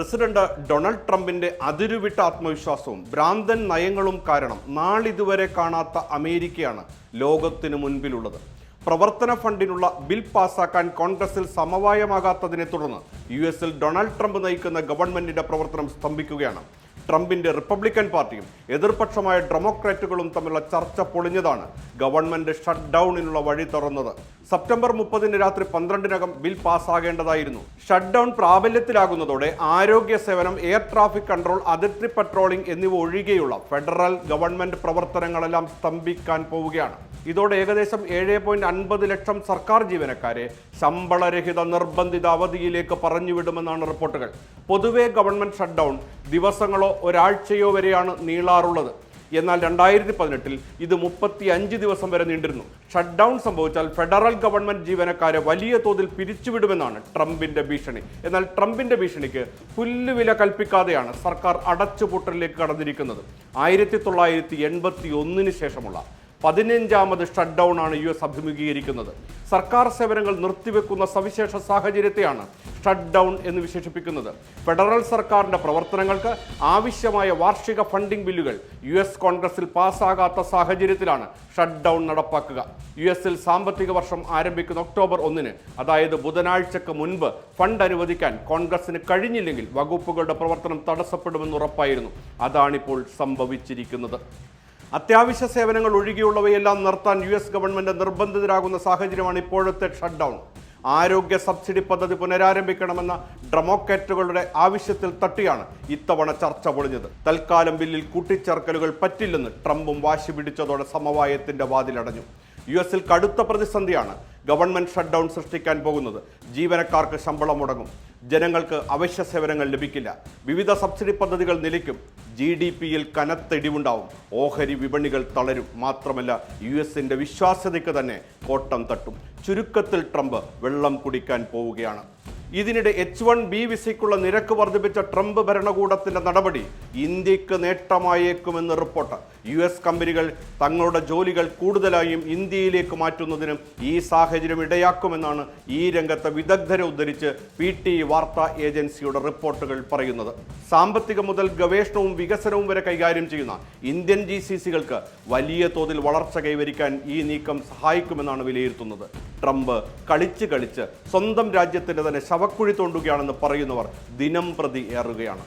President Donald ട്രംപിന്റെ അതിരുവിട്ട ആത്മവിശ്വാസവും ഭ്രാന്തൻ നയങ്ങളും കാരണം നാളിതുവരെ കാണാത്ത അമേരിക്കയാണ് ലോകത്തിനു മുൻപിലുള്ളത്. പ്രവർത്തന ഫണ്ടിനുള്ള ബിൽ പാസാക്കാൻ കോൺഗ്രസിൽ സമവായമാകാത്തതിനെ തുടർന്ന് യു എസിൽ ഡൊണാൾഡ് ട്രംപ് നയിക്കുന്ന ഗവൺമെന്റിന്റെ പ്രവർത്തനം സ്തംഭിക്കുകയാണ്. ട്രംപിന്റെ റിപ്പബ്ലിക്കൻ പാർട്ടിയും എതിർപക്ഷമായ ഡെമോക്രാറ്റുകളും തമ്മിലുള്ള ചർച്ച പൊളിഞ്ഞതാണ് ഗവൺമെന്റ് ഷട്ട് ഡൌണിനുള്ള വഴി തുറന്നത്. സെപ്റ്റംബർ മുപ്പതിന് രാത്രി പന്ത്രണ്ടിനകം ബിൽ പാസ്സാകേണ്ടതായിരുന്നു. ഷട്ട് ഡൌൺ പ്രാബല്യത്തിലാകുന്നതോടെ ആരോഗ്യ സേവനം എയർ ട്രാഫിക് കൺട്രോൾ അതിർത്തി പട്രോളിംഗ് എന്നിവ ഒഴികെയുള്ള ഫെഡറൽ ഗവൺമെന്റ് പ്രവർത്തനങ്ങളെല്ലാം സ്തംഭിക്കാൻ പോവുകയാണ്. ഇതോടെ ഏകദേശം ഏഴ് പോയിന്റ് അൻപത് ലക്ഷം സർക്കാർ ജീവനക്കാരെ ശമ്പളരഹിത നിർബന്ധിത അവധിയിലേക്ക് പറഞ്ഞുവിടുമെന്നാണ് റിപ്പോർട്ടുകൾ. പൊതുവെ ഗവൺമെന്റ് ഷട്ട്ഡൗൺ ദിവസങ്ങളോ ഒരാഴ്ചയോ വരെയാണ് നീളാറുള്ളത്. എന്നാൽ രണ്ടായിരത്തി പതിനെട്ടിൽ ഇത് മുപ്പത്തി അഞ്ച് ദിവസം വരെ നീണ്ടിരുന്നു. ഷട്ട് ഡൗൺ സംഭവിച്ചാൽ ഫെഡറൽ ഗവൺമെന്റ് ജീവനക്കാരെ വലിയ തോതിൽ പിരിച്ചുവിടുമെന്നാണ് ട്രംപിന്റെ ഭീഷണി. എന്നാൽ ട്രംപിന്റെ ഭീഷണിക്ക് പുല്ലുവില കൽപ്പിക്കാതെയാണ് സർക്കാർ അടച്ചുപൂട്ടലിലേക്ക് കടന്നിരിക്കുന്നത്. ആയിരത്തി തൊള്ളായിരത്തി എൺപത്തി ഒന്നിന് ശേഷമുള്ള പതിനഞ്ചാമത് ഷട്ട് ഡൗൺ ആണ് യു എസ് അഭിമുഖീകരിക്കുന്നത്. സർക്കാർ സേവനങ്ങൾ നിർത്തിവെക്കുന്ന സവിശേഷ സാഹചര്യത്തെയാണ് ഷട്ട് ഡൗൺ എന്ന് വിശേഷിപ്പിക്കുന്നത്. ഫെഡറൽ സർക്കാരിന്റെ പ്രവർത്തനങ്ങൾക്ക് ആവശ്യമായ വാർഷിക ഫണ്ടിംഗ് ബില്ലുകൾ യു എസ് കോൺഗ്രസിൽ പാസ്സാകാത്ത സാഹചര്യത്തിലാണ് ഷട്ട് ഡൗൺ നടപ്പാക്കുക. യു എസിൽ സാമ്പത്തിക വർഷം ആരംഭിക്കുന്ന ഒക്ടോബർ ഒന്നിന് അതായത് ബുധനാഴ്ചക്ക് മുൻപ് ഫണ്ട് അനുവദിക്കാൻ കോൺഗ്രസിന് കഴിഞ്ഞില്ലെങ്കിൽ വകുപ്പുകളുടെ പ്രവർത്തനം തടസ്സപ്പെടുമെന്ന് ഉറപ്പായിരുന്നു. അതാണിപ്പോൾ സംഭവിച്ചിരിക്കുന്നത്. അത്യാവശ്യ സേവനങ്ങൾ ഒഴികെയുള്ളവയെല്ലാം നിർത്താൻ യു എസ് ഗവൺമെന്റ് നിർബന്ധിതരാകുന്ന സാഹചര്യമാണ് ഇപ്പോഴത്തെ ഷട്ട് ഡൗൺ ആരോഗ്യ സബ്സിഡി പദ്ധതി പുനരാരംഭിക്കണമെന്ന ഡെമോക്രാറ്റുകളുടെ ആവശ്യത്തിൽ തട്ടിയാണ് ഇത്തവണ ചർച്ച പൊളിഞ്ഞത്. തൽക്കാലം ബില്ലിൽ കൂട്ടിച്ചേർക്കലുകൾ പറ്റില്ലെന്ന് ട്രംപും വാശി പിടിച്ചതോടെ സമവായത്തിന്റെ വാതിലടഞ്ഞു. യു എസിൽ കടുത്ത പ്രതിസന്ധിയാണ് ഗവൺമെന്റ് ഷട്ട് ഡൗൺ സൃഷ്ടിക്കാൻ പോകുന്നത്. ജീവനക്കാർക്ക് ശമ്പളം മുടങ്ങും. ജനങ്ങൾക്ക് അവശ്യ സേവനങ്ങൾ ലഭിക്കില്ല. വിവിധ സബ്സിഡി പദ്ധതികൾ നിലയ്ക്കും. ജി ഡി പിയിൽ കനത്ത ഇടിവുണ്ടാവും ഓഹരി വിപണികൾ തളരും. മാത്രമല്ല യു എസിന്റെ വിശ്വാസ്യതയ്ക്ക് തന്നെ കോട്ടം തട്ടും. ചുരുക്കത്തിൽ ട്രംപ് വെള്ളം കുടിക്കാൻ പോവുകയാണ്. ഇതിനിടെ എച്ച് വൺ ബി വിസയ്ക്കുള്ള നിരക്ക് വർദ്ധിപ്പിച്ച ട്രംപ് ഭരണകൂടത്തിന്റെ നടപടി ഇന്ത്യയ്ക്ക് നേട്ടമായേക്കുമെന്ന് റിപ്പോർട്ട്. യു എസ് കമ്പനികൾ തങ്ങളുടെ ജോലികൾ കൂടുതലായും ഇന്ത്യയിലേക്ക് മാറ്റുന്നതിനും ഈ സാഹചര്യം ഇടയാക്കുമെന്നാണ് ഈ രംഗത്തെ വിദഗ്ധരെ ഉദ്ധരിച്ച് പി ടി വാർത്താ ഏജൻസിയുടെ റിപ്പോർട്ടുകൾ പറയുന്നത്. സാമ്പത്തിക മുതൽ ഗവേഷണവും വികസനവും വരെ കൈകാര്യം ചെയ്യുന്ന ഇന്ത്യൻ ജി സി സികൾക്ക് വലിയ തോതിൽ വളർച്ച കൈവരിക്കാൻ ഈ നീക്കം സഹായിക്കുമെന്നാണ് വിലയിരുത്തുന്നത്. ട്രംപ് കളിച്ച് കളിച്ച് സ്വന്തം രാജ്യത്തിന്റെ തന്നെ ശവക്കുഴി തോണ്ടുകയാണെന്ന് പറയുന്നവർ ദിനം പ്രതി ഏറുകയാണ്.